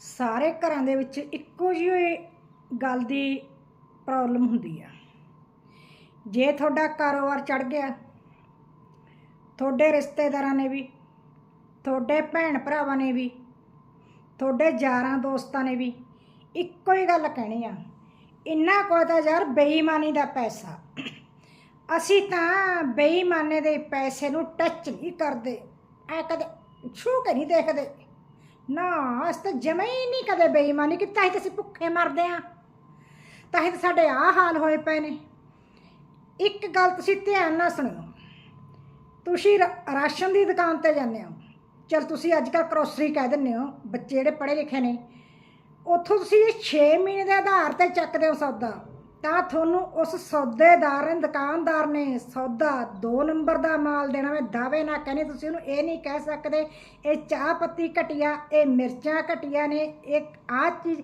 ਸਾਰੇ ਘਰਾਂ ਦੇ ਵਿੱਚ ਇੱਕੋ ਜਿਹੀ ਗੱਲ ਦੀ ਪ੍ਰੋਬਲਮ ਹੁੰਦੀ ਆ। ਜੇ ਤੁਹਾਡਾ ਕਾਰੋਬਾਰ ਚੜ ਗਿਆ, ਤੁਹਾਡੇ ਰਿਸ਼ਤੇਦਾਰਾਂ ਨੇ ਵੀ, ਤੁਹਾਡੇ ਭੈਣ ਭਰਾਵਾਂ ਨੇ ਵੀ, ਤੁਹਾਡੇ ਯਾਰਾਂ ਦੋਸਤਾਂ ਨੇ ਵੀ ਇੱਕੋ ਹੀ ਗੱਲ ਕਹਿਣੀ ਆ, ਇੰਨਾ ਕੋਈ ਤਾਂ ਯਾਰ ਬੇਈਮਾਨੀ ਦਾ ਪੈਸਾ। ਅਸੀਂ ਤਾਂ ਬੇਈਮਾਨੇ ਦੇ ਪੈਸੇ ਨੂੰ ਟੱਚ ਨਹੀਂ ਕਰਦੇ, ਐ ਕਦੇ ਛੂ ਕੇ ਨਹੀਂ ਦੇਖਦੇ। ਨਾ, ਅਸੀਂ ਤਾਂ ਜਮਾ ਹੀ ਨਹੀਂ ਕਦੇ ਬੇਈਮਾਨੀ ਕੀਤਾ ਹੀ ਤਾਂ ਅਸੀਂ ਭੁੱਖੇ ਮਰਦੇ ਆ ਤਾਂ ਹੀ ਤਾਂ ਸਾਡੇ ਆਹ ਹਾਲ ਹੋਏ ਪਏ ਨੇ। ਇੱਕ ਗੱਲ ਤੁਸੀਂ ਧਿਆਨ ਨਾਲ ਸੁਣੋ ਤੁਸੀਂ ਰਾ- ਰਾਸ਼ਨ ਦੀ ਦੁਕਾਨ ਤੇ ਜਾਂਦੇ ਹੋ। ਚਲ ਤੁਸੀਂ ਅੱਜ ਕੱਲ੍ਹ ਕਰੋਸਰੀ ਕਹਿ ਦਿੰਦੇ ਹੋ, ਬੱਚੇ ਜਿਹੜੇ ਪੜ੍ਹੇ ਲਿਖੇ ਨੇ। ਉੱਥੋਂ ਤੁਸੀਂ 6 ਮਹੀਨੇ ਦੇ ਆਧਾਰ ਤੇ ਚੱਕਦੇ ਹੋ ਸੌਦਾ। ਤਾਂ ਤੁਹਾਨੂੰ ਉਸ ਸੌਦੇਦਾਰ ਨੇ ਦੁਕਾਨਦਾਰ ਨੇ ਸੌਦਾ 2 ਨੰਬਰ ਦਾ ਮਾਲ ਦੇਣਾ ਮੈਂ ਦਾਅਵੇ ਨਾਲ ਕਹਿੰਦੇ ਤੁਸੀਂ ਉਹਨੂੰ ਇਹ ਨਹੀਂ ਕਹਿ ਸਕਦੇ, ਇਹ ਚਾਹ ਪੱਤੀ ਘਟੀਆ, ਇਹ ਮਿਰਚਾਂ ਘਟੀਆ ਨੇ, ਇੱਕ ਆਹ ਚੀਜ਼,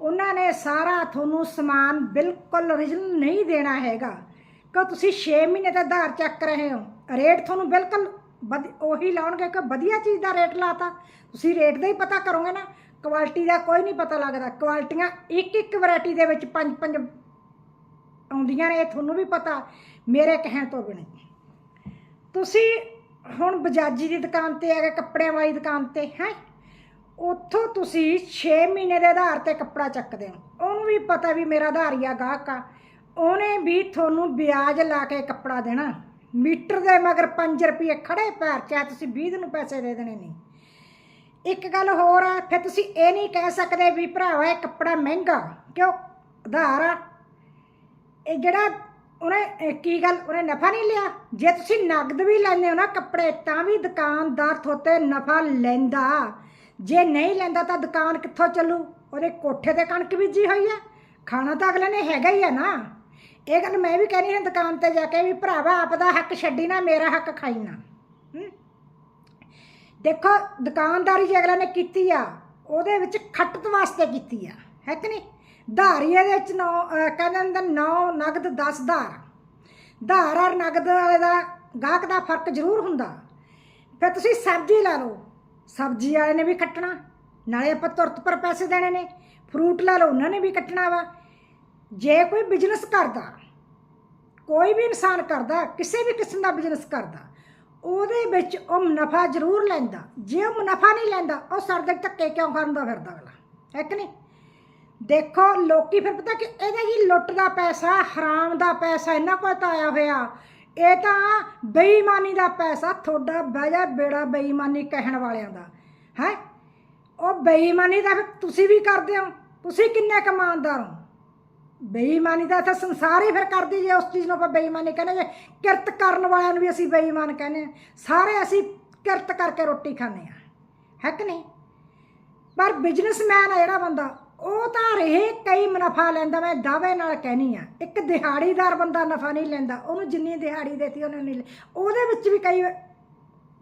ਉਹਨਾਂ ਨੇ ਸਾਰਾ ਤੁਹਾਨੂੰ ਸਮਾਨ ਬਿਲਕੁਲ ਓਰੀਜਨਲ ਨਹੀਂ ਦੇਣਾ ਹੈਗਾ। ਕਿ ਤੁਸੀਂ 6 ਮਹੀਨੇ ਦਾ ਆਧਾਰ ਚੱਕ ਰਹੇ ਹੋ? ਰੇਟ ਤੁਹਾਨੂੰ ਬਿਲਕੁਲ ਵਧ- ਉਹੀ ਲਾਉਣਗੇ ਕਿ ਵਧੀਆ ਚੀਜ਼ ਦਾ ਰੇਟ ਲਾਤਾ। ਤੁਸੀਂ ਰੇਟ ਦਾ ਹੀ ਪਤਾ ਕਰੋਗੇ ਨਾ, ਕੁਆਲਿਟੀ ਦਾ ਕੋਈ ਨਹੀਂ ਪਤਾ ਲੱਗਦਾ। ਕੁਆਲਿਟੀਆਂ ਇੱਕ ਇੱਕ ਵੈਰਾਈਟੀ ਦੇ ਵਿੱਚ ਪੰਜ ਪੰਜ ਆਉਂਦੀਆਂ ਨੇ, ਇਹ ਤੁਹਾਨੂੰ ਵੀ ਪਤਾ, ਮੇਰੇ ਕਹਿਣ ਤੋਂ ਬਿਨਾਂ ਤੁਸੀਂ ਹੁਣ ਬਜਾਜੀ ਦੀ ਦੁਕਾਨ ਤੇ ਆ ਗਏ ਕੱਪੜਿਆਂ ਵਾਲੀ ਦੁਕਾਨ ਤੇ, ਹੈ? ਉੱਥੋਂ ਤੁਸੀਂ 6 ਮਹੀਨੇ ਦੇ ਆਧਾਰ ਤੇ ਕੱਪੜਾ ਚੱਕਦੇ ਹੋ। ਉਹਨੂੰ ਵੀ ਪਤਾ ਵੀ ਮੇਰਾ ਆਧਾਰੀਆ ਗਾਹਕ ਆ। ਉਹਨੇ ਵੀ ਤੁਹਾਨੂੰ ਵਿਆਜ ਲਾ ਕੇ ਕੱਪੜਾ ਦੇਣਾ। ਮੀਟਰ ਦੇ ਮਗਰ 5 ਰੁਪਏ ਖੜੇ ਪੈਰ, ਚਾਹੇ ਤੁਸੀਂ 20 ਨੂੰ ਪੈਸੇ ਦੇ ਦੇਣੇ ਨਹੀਂ ਇੱਕ ਗੱਲ ਹੋਰ ਆ, ਫਿਰ ਤੁਸੀਂ ਇਹ ਨਹੀਂ ਕਹਿ ਸਕਦੇ ਵੀ ਭਰਾਵਾ, ਇਹ ਕੱਪੜਾ ਮਹਿੰਗਾ ਕਿਉਂ? ਆਧਾਰ ਆ। ਇਹ ਜਿਹੜਾ ਉਹਨੇ, ਇਹ ਕੀ ਗੱਲ, ਉਹਨੇ ਨਫਾ ਨਹੀਂ ਲਿਆ? ਜੇ ਤੁਸੀਂ ਨਗਦ ਵੀ ਲੈਂਦੇ ਹੋ ਨਾ ਕੱਪੜੇ, ਤਾਂ ਵੀ ਦੁਕਾਨਦਾਰ ਥੋਤੇ ਨਫਾ ਲੈਂਦਾ। ਜੇ ਨਹੀਂ ਲੈਂਦਾ ਤਾਂ ਦੁਕਾਨ ਕਿੱਥੋਂ ਚੱਲੂ? ਉਹਦੇ ਕੋਠੇ ਤੇ ਕਣਕ ਬੀਜੀ ਹੋਈ ਹੈ। ਖਾਣਾ ਤਾਂ ਅਗਲੇ ਨੇ ਹੈਗਾ ਹੀ ਹੈ ਨਾ। ਇਹ ਗੱਲ ਮੈਂ ਵੀ ਕਹਿੰਦੀ ਹਾਂ ਦੁਕਾਨ ਤੇ ਜਾ ਕੇ ਵੀ ਭਰਾਵਾ, ਆਪਦਾ ਹੱਕ ਛੱਡੀ ਨਾ, ਮੇਰਾ ਹੱਕ ਖਾਈ ਨਾ। ਦੇਖੋ, ਦੁਕਾਨਦਾਰੀ ਜੇ ਅਗਲੇ ਨੇ ਕੀਤੀ ਆ, ਉਹਦੇ ਵਿੱਚ ਖੱਟਤ ਵਾਸਤੇ ਕੀਤੀ ਆ। ਹੈ ਕਿ ਨਹੀਂ? ਧਾਰੀਏ ਦੇ ਵਿੱਚ ਨੌ ਕਹਿੰਦੇ ਹੁੰਦੇ ਨੌ ਨਗਦ 10 ਧਾਰ। ਧਾਰ ਔਰ ਨਗਦ ਵਾਲੇ ਦਾ ਗਾਹਕ ਦਾ ਫ਼ਰਕ ਜ਼ਰੂਰ ਹੁੰਦਾ। ਫਿਰ ਤੁਸੀਂ ਸਬਜ਼ੀ ਲਾ ਲਓ। ਸਬਜ਼ੀ ਵਾਲੇ ਨੇ ਵੀ ਕੱਟਣਾ, ਨਾਲੇ ਆਪਾਂ ਤੁਰਤ ਪਰ ਪੈਸੇ ਦੇਣੇ ਨੇ। ਫਰੂਟ ਲੈ ਲਓ, ਉਹਨਾਂ ਨੇ ਵੀ ਕੱਟਣਾ ਵਾ। ਜੇ ਕੋਈ ਬਿਜ਼ਨਸ ਕਰਦਾ, ਕੋਈ ਵੀ ਇਨਸਾਨ ਕਰਦਾ, ਕਿਸੇ ਵੀ ਕਿਸਮ ਦਾ ਬਿਜ਼ਨਸ ਕਰਦਾ, ਉਹਦੇ ਵਿੱਚ ਉਹ ਮੁਨਾਫਾ ਜ਼ਰੂਰ ਲੈਂਦਾ। ਜੇ ਉਹ ਮੁਨਾਫਾ ਨਹੀਂ ਲੈਂਦਾ, ਉਹ ਸਰਦੇ ਧੱਕੇ ਕਿਉਂ ਖਾਂਦਾ ਫਿਰਦਾ ਅਗਲਾ? ਹੈ ਕਿ ਨਹੀਂ? ਦੇਖੋ, ਲੋਕੀ ਫਿਰ ਪਤਾ ਕਿ ਇਹਦਾ ਜੀ ਲੁੱਟ ਦਾ ਪੈਸਾ, ਹਰਾਮ ਦਾ ਪੈਸਾ, ਇਹਨਾਂ ਕੋਲ ਤਾਂ ਆਇਆ ਹੋਇਆ। ਇਹ ਤਾਂ ਬੇਈਮਾਨੀ ਦਾ ਪੈਸਾ, ਤੁਹਾਡਾ ਬਹਿ ਜਾ ਬੇੜਾ ਬੇਈਮਾਨੀ ਕਹਿਣ ਵਾਲਿਆਂ ਦਾ। ਹੈ? ਉਹ ਬੇਈਮਾਨੀ ਦਾ ਫਿਰ ਤੁਸੀਂ ਵੀ ਕਰਦੇ ਹੋ, ਤੁਸੀਂ ਕਿੰਨੇ ਕਮਾਨਦਾਰ ਹੋ? ਬੇਈਮਾਨੀ ਦਾ ਤਾਂ ਸੰਸਾਰ ਹੀ ਫਿਰ ਕਰਦੀ ਜੇ ਉਸ ਚੀਜ਼ ਨੂੰ ਆਪਾਂ ਬੇਈਮਾਨੀ ਕਹਿੰਦੇ ਜੇ, ਕਿਰਤ ਕਰਨ ਵਾਲਿਆਂ ਨੂੰ ਵੀ ਅਸੀਂ ਬੇਈਮਾਨ ਕਹਿੰਦੇ ਹਾਂ। ਸਾਰੇ ਅਸੀਂ ਕਿਰਤ ਕਰਕੇ ਰੋਟੀ ਖਾਂਦੇ ਆ ਹੈ ਕਿ ਨਹੀਂ? ਪਰ ਬਿਜ਼ਨਸਮੈਨ ਆ ਜਿਹੜਾ ਬੰਦਾ ਉਹ ਤਾਂ ਰਹੇ ਕਈ ਮੁਨਾਫਾ ਲੈਂਦਾ, ਮੈਂ ਦਾਅਵੇ ਨਾਲ ਕਹਿਨੀ ਆ। ਇੱਕ ਦਿਹਾੜੀਦਾਰ ਬੰਦਾ ਨਫਾ ਨਹੀਂ ਲੈਂਦਾ, ਉਹਨੂੰ ਜਿੰਨੀ ਦਿਹਾੜੀ ਦੇਤੀ ਉਹਨੇ ਨਹੀਂ ਲੈ- ਉਹਦੇ ਵਿੱਚ ਵੀ ਕਈ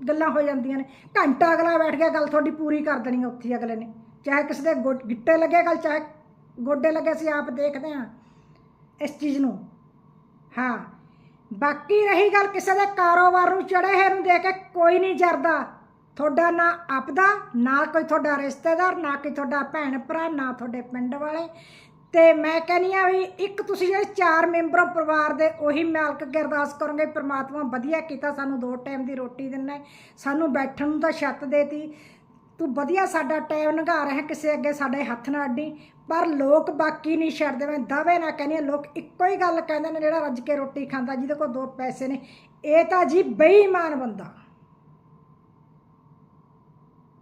ਗੱਲਾਂ ਹੋ ਜਾਂਦੀਆਂ ਨੇ। ਘੰਟਾ ਅਗਲਾ ਬੈਠ ਗਿਆ, ਗੱਲ ਤੁਹਾਡੀ ਪੂਰੀ ਕਰ ਦੇਣੀ ਉੱਥੇ ਅਗਲੇ ਨੇ। ਚਾਹੇ ਕਿਸੇ ਦੇ ਗੋ- ਗਿੱਟੇ ਲੱਗੇ, ਗੱਲ ਚਾਹੇ ਗੋਡੇ ਲੱਗੇ, ਅਸੀਂ ਆਪ ਦੇਖਦੇ ਹਾਂ ਇਸ ਚੀਜ਼ ਨੂੰ। ਹਾਂ। ਬਾਕੀ ਰਹੀ ਗੱਲ ਕਿਸੇ ਦੇ ਕਾਰੋਬਾਰ ਨੂੰ, ਚੜ੍ਹੇ ਹੋਏ ਨੂੰ ਦੇ ਕੇ ਕੋਈ ਨਹੀਂ ਜਰਦਾ। ਤੁਹਾਡਾ ਨਾ ਆਪਦਾ ਨਾ ਕੋਈ ਤੁਹਾਡਾ ਰਿਸ਼ਤੇਦਾਰ ਨਾ ਕੋਈ ਤੁਹਾਡਾ ਭੈਣ ਭਰਾ ਨਾ ਤੁਹਾਡੇ ਪਿੰਡ ਵਾਲੇ। ਤੇ ਮੈਂ ਕਹਿੰਦੀ ਆ ਵੀ ਇੱਕ ਤੁਸੀਂ ਜਿਹੜੇ ਚਾਰ ਮੈਂਬਰੋਂ ਪਰਿਵਾਰ ਦੇ ਉਹੀ ਮਾਲਕ ਅੱਗੇ ਅਰਦਾਸ ਕਰੋਗੇ ਪ੍ਰਮਾਤਮਾ ਵਧੀਆ ਕੀਤਾ ਸਾਨੂੰ ਦੋ ਟਾਈਮ ਦੀ ਰੋਟੀ ਦਿੰਦਾ ਸਾਨੂੰ ਬੈਠਣ ਨੂੰ ਤਾਂ ਛੱਤ ਦੇਤੀ। ਤੂੰ ਵਧੀਆ ਸਾਡਾ ਟਾਈਮ ਲੰਘਾ ਰਿਹਾ ਕਿਸੇ ਅੱਗੇ ਸਾਡੇ ਹੱਥ ਨਾ ਅੱਡੀ। ਪਰ ਲੋਕ ਬਾਕੀ ਨਹੀਂ ਛੱਡਦੇ ਮੈਂ ਦਾਅਵੇ ਨਾ ਕਹਿੰਦੀ ਹਾਂ, ਲੋਕ ਇੱਕੋ ਹੀ ਗੱਲ ਕਹਿੰਦੇ ਨੇ ਜਿਹੜਾ ਰੱਜ ਕੇ ਰੋਟੀ ਖਾਂਦਾ ਜਿਹਦੇ ਕੋਲ ਦੋ ਪੈਸੇ ਨੇ। ਇਹ ਤਾਂ ਜੀ ਬੇਈਮਾਨ ਬੰਦਾ।